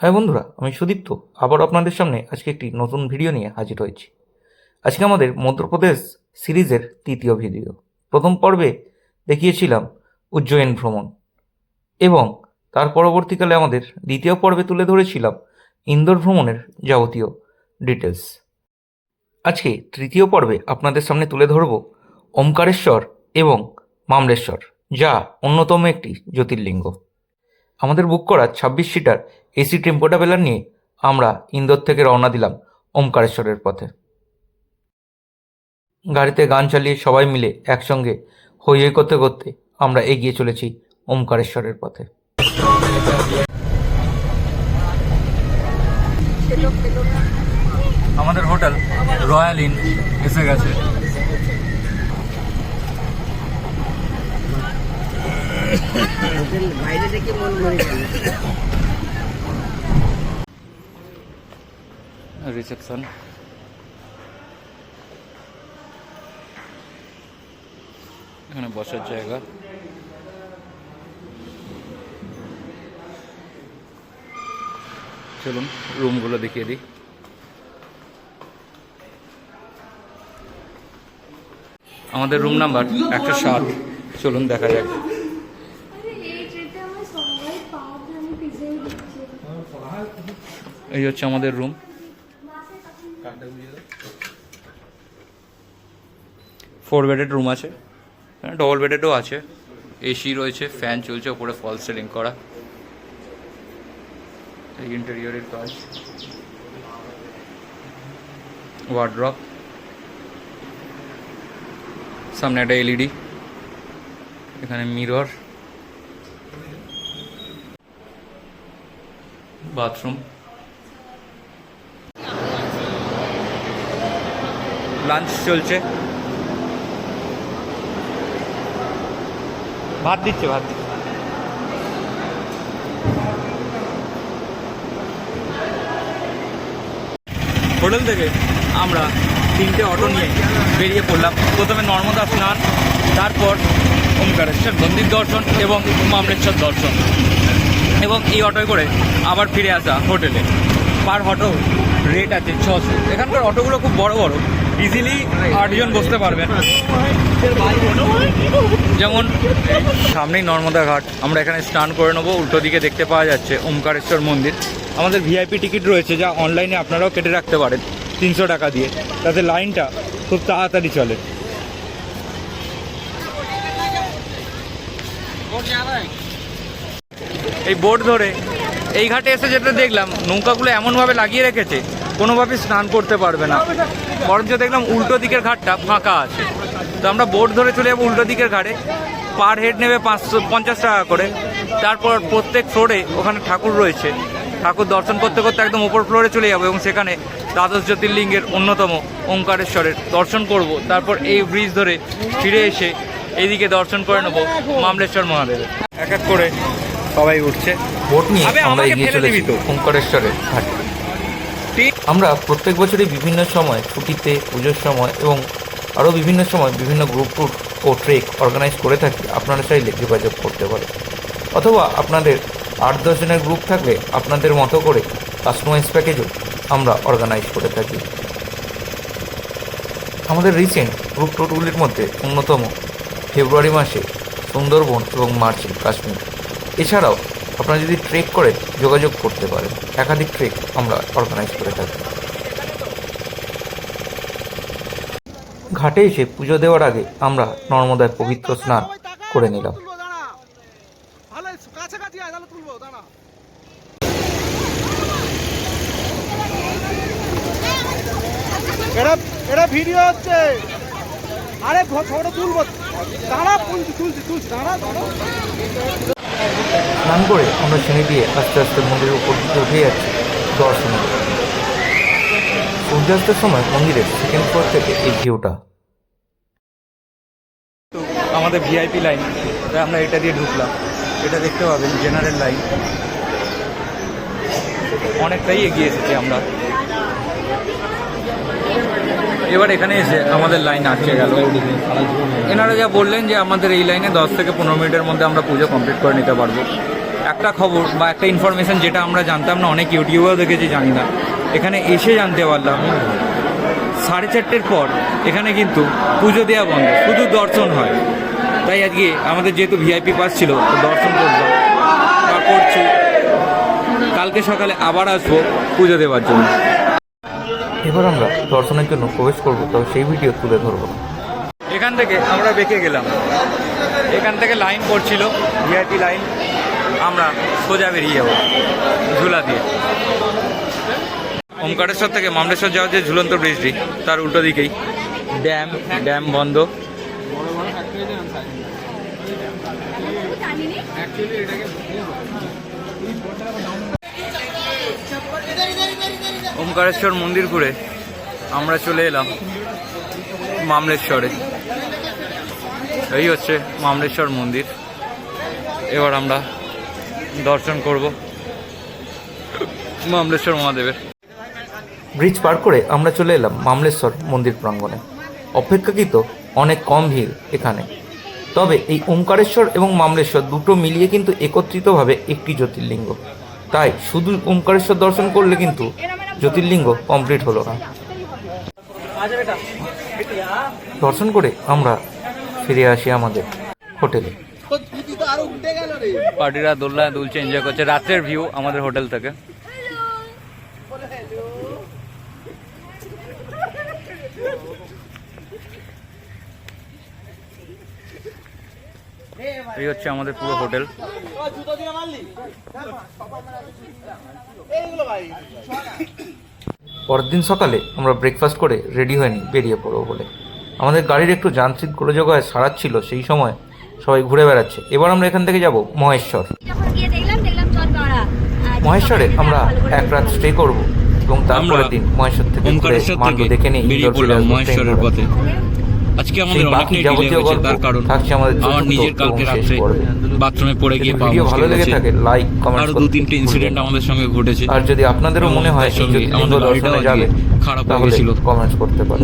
হ্যাঁ বন্ধুরা, আমি সুদীপ্ত। আবার আপনাদের সামনে আজকে একটি নতুন ভিডিও নিয়ে হাজির হয়েছি। আজকে আমাদের মধ্যপ্রদেশ সিরিজের তৃতীয় ভিডিও। প্রথম পর্বে দেখিয়েছিলাম উজ্জয়ন ভ্রমণ এবং তার পরবর্তীকালে আমাদের দ্বিতীয় পর্বে তুলে ধরেছিলাম ইন্দোর ভ্রমণের যাবতীয় ডিটেলস আজকে তৃতীয় পর্বে আপনাদের সামনে তুলে ধরব ওমকারেশ্বর এবং মামলেশ্বর, যা অন্যতম একটি জ্যোতির্লিঙ্গ। আমাদের বুক করা ছাব্বিশ সিটার এসি টেম্পো ট্রাভেলার নিয়ে আমরা ইন্দোর থেকে রওনা দিলাম ওমকারেশ্বরের পথে। গাড়িতে গান চালিয়ে সবাই মিলে একসঙ্গে হই হই করতে করতে আমরা এগিয়ে চলেছি ওমকারেশ্বরের পথে। আমাদের হোটেল রয়্যাল ইন এসে গেছে। রিসেপশন। এখানে বসার জায়গা। চলুন, রুমগুলো দেখিয়ে দিই। আমাদের রুম নাম্বার একশো সাত চলুন, দেখা যাক আরে এই ট্রেতে আমার সবাই পাওয়া আমি পিছিয়ে দিচ্ছি এই হচ্ছে আমাদের রুম ফোর বেডেড রুম আছে। ডবল বেডেডও আছে। এসি রয়েছে ফ্যান চলছে, ওপরে ফল সিলিং করা। এই ইন্টেরিয়রের কাজ। ওয়ার্ড্রপ সামনে একটা এলইডি এখানে মিরর বাথরুম লাঞ্চ চলছে। ভাত দিচ্ছে ভাত দিচ্ছে। হোটেল থেকে আমরা তিনটে অটো নিয়ে বেরিয়ে পড়লাম। প্রথমে নর্মদা স্নান, তারপর ওমকারেশ্বর মন্দির দর্শন এবং মামলেশ্বর দর্শন। এবং এই অটোয় করে আবার ফিরে আসা হোটেলে। পার অটো রেট আছে ছশো। এখানকার অটোগুলো খুব বড় বড়। ইজিলি আটজন বসতে পারবেন যেমন সামনেই নর্মদা ঘাট, আমরা এখানে স্নান করে নেব, উল্টো দিকে দেখতে পাওয়া যাচ্ছে ওমকারেশ্বর মন্দির। আমাদের ভিআইপি টিকিট রয়েছে যা অনলাইনে আপনারাও কেটে রাখতে পারেন, তিনশো টাকা দিয়ে। তাতে লাইনটা খুব তাড়াতাড়ি চলে। এই বোট ধরে এই ঘাটে এসে যেটা দেখলাম, নৌকাগুলো এমনভাবে লাগিয়ে রেখেছে কোনোভাবে স্নান করতে পারবে না। বরঞ্চ দেখলাম উল্টো দিকের ঘাটটা ফাঁকা আছে। তো আমরা বোট ধরে চলে যাব উল্টো দিকের ঘাটে। পার হেড নেবে পাঁচশো পঞ্চাশ টাকা করে। তারপর প্রত্যেক ফ্লোরে ওখানে ঠাকুর রয়েছে। ঠাকুর দর্শন করতে করতে একদম ওপর ফ্লোরে চলে যাব এবং সেখানে দ্বাদশ জ্যোতির্লিঙ্গের অন্যতম ওঙ্কারেশ্বরের দর্শন করব। তারপর এই ব্রিজ ধরে ফিরে এসে এইদিকে দর্শন করে নেব মামলেশ্বর মহাদেবের। এক এক করে সবাই উঠছে। বোট নিয়ে আমরা এগিয়ে চলেছি তো। ওঙ্কারেশ্বরের ঘাটে। আমরা প্রত্যেক বছরই বিভিন্ন সময় ছুটিতে, পুজোর সময় এবং আরও বিভিন্ন সময় বিভিন্ন গ্রুপ ট্যুর ও ট্রেক অর্গানাইজ করে থাকি। আপনারা চাইলে যোগাযোগ করতে পারেন। অথবা আপনাদের আট দশ জনের গ্রুপ থাকলে আপনাদের মতো করে কাস্টমাইজ প্যাকেজও আমরা অর্গানাইজ করে থাকি। আমাদের রিসেন্ট গ্রুপ ট্যুরগুলির মধ্যে অন্যতম ফেব্রুয়ারি মাসে সুন্দরবন এবং মার্চে, কাশ্মীর। এছাড়াও আপনারা যদি ট্রেক করেন যোগাযোগ করতে পারেন, একাধিক ট্রেক আমরা অর্গানাইজ করে থাকি। ঘাটে এসে পুজো দেওয়ার আগে আমরা নর্মদায় পবিত্র স্নান করে নিলাম। ভিডিও হচ্ছে। আরে তুলবো। দাঁড়া, তুলছি তুলছি তুলছি। দাঁড়া দাঁড়া। স্নান করে আমরা সিঁড়ি দিয়ে আস্তে আস্তে মন্দিরের উপর দিকে উঠে যাচ্ছি দর্শনে সূর্যাস্তের সময় মন্দিরের সেকেন্ড ফ্লোর থেকে এই ভিউটা আমাদের ভিআইপি লাইন তাই আমরা এটা দিয়ে ঢুকলাম। এটা দেখতে পাবেন জেনারেল লাইন অনেকটাই এগিয়ে এসেছি আমরা। এবার এখানে এসে আমাদের লাইন আটকে গেল। এনারা যা বললেন যে আমাদের এই লাইনে দশ থেকে পনেরো মিনিটের মধ্যে আমরা পুজো কমপ্লিট করে নিতে পারব। একটা খবর বা একটা ইনফরমেশন যেটা আমরা জানতাম না, অনেক ইউটিউবেও দেখেছি, জানি না। এখানে এসে জানতে পারলাম, সাড়ে চারটের পর এখানে কিন্তু পুজো দেওয়া বন্ধ, শুধু দর্শন হয়। তাই আজকে আমাদের যেহেতু ভিআইপি পাস ছিল দর্শন করলাম। বা করছি কালকে সকালে আবার আসব পুজো দেওয়ার জন্য। এবার আমরা দর্শনের জন্য প্রবেশ করব তবে সেই ভিডিও তুলে ধরবো এখান থেকে আমরা বেঁকে গেলাম। এখান থেকে লাইন পড়ছিল ভিআইপি লাইন আমরা সোজা বেরিয়ে যাব ঝুলা দিয়ে। ওমকারেশ্বর থেকে মামলেশ্বর যাওয়ার যে ঝুলন্ত ব্রিজটি তার উল্টো দিকেই। ড্যাম ড্যাম বন্ধ। ওমকারেশ্বর মন্দির ঘুরে আমরা চলে এলাম মামলেশ্বরে। এই হচ্ছে মামলেশ্বর মন্দির। এবার আমরা দর্শন করব মামলেশ্বর মহাদেবের। ব্রিজ পার করে আমরা চলে এলাম মামলেশ্বর মন্দির প্রাঙ্গণে। অপেক্ষাকৃত অনেক কম ভিড় এখানে। তবে এই ওমকারেশ্বর এবং মামলেশ্বর দুটো মিলিয়ে কিন্তু একত্রিতভাবে একটি জ্যোতির্লিঙ্গ। তাই শুধু ওমকারেশ্বর দর্শন করলে কিন্তু জ্যোতির্লিঙ্গ কমপ্লিট হলো না। দর্শন করে আমরা ফিরে আসি আমাদের হোটেলে। পার্টিরা দোলনায় দুলছে এনজয় করছে। রাতের ভিউ আমাদের হোটেল থেকে। এই হচ্ছে আমাদের পুরো হোটেল। জুতো দিয়ে মারলি এইগুলো ভাই পরের দিন সকালে আমরা ব্রেকফাস্ট করে রেডি হয়ে নিই বেরিয়ে পড়ব বলে। আমাদের গাড়ির একটু যান্ত্রিক গোলযোগ হয় সারাচ্ছিল সেই সময় সবাই ঘুরে বেড়াচ্ছে। এবার আমরা এখান থেকে যাব মহেশ্বর। যখন গিয়ে দেখলাম দেখলাম চল বাড়া মহেশ্বরে আমরা এক রাত স্টে করব এবং তারপরের দিন মহেশ্বর থেকে ঘুরে মান্ডু দেখে নিই মহেশ্বরের পথে। আজকে আমাদের অনেকটাই ডিলে হয়েছে তার কারণ আমার নিজের কালকে রাত্রে বাথরুমে পড়ে গিয়ে পা ভালো লেগে। থাকে লাইক কমেন্ট আরও দু তিনটে ইনসিডেন্ট আমাদের সঙ্গে ঘটেছে আর যদি আপনাদেরও মনে হয় আমাদের গাড়িটাও খারাপ হয়ে কমেন্ট গেছিল। কমেন্টস করতে পারেন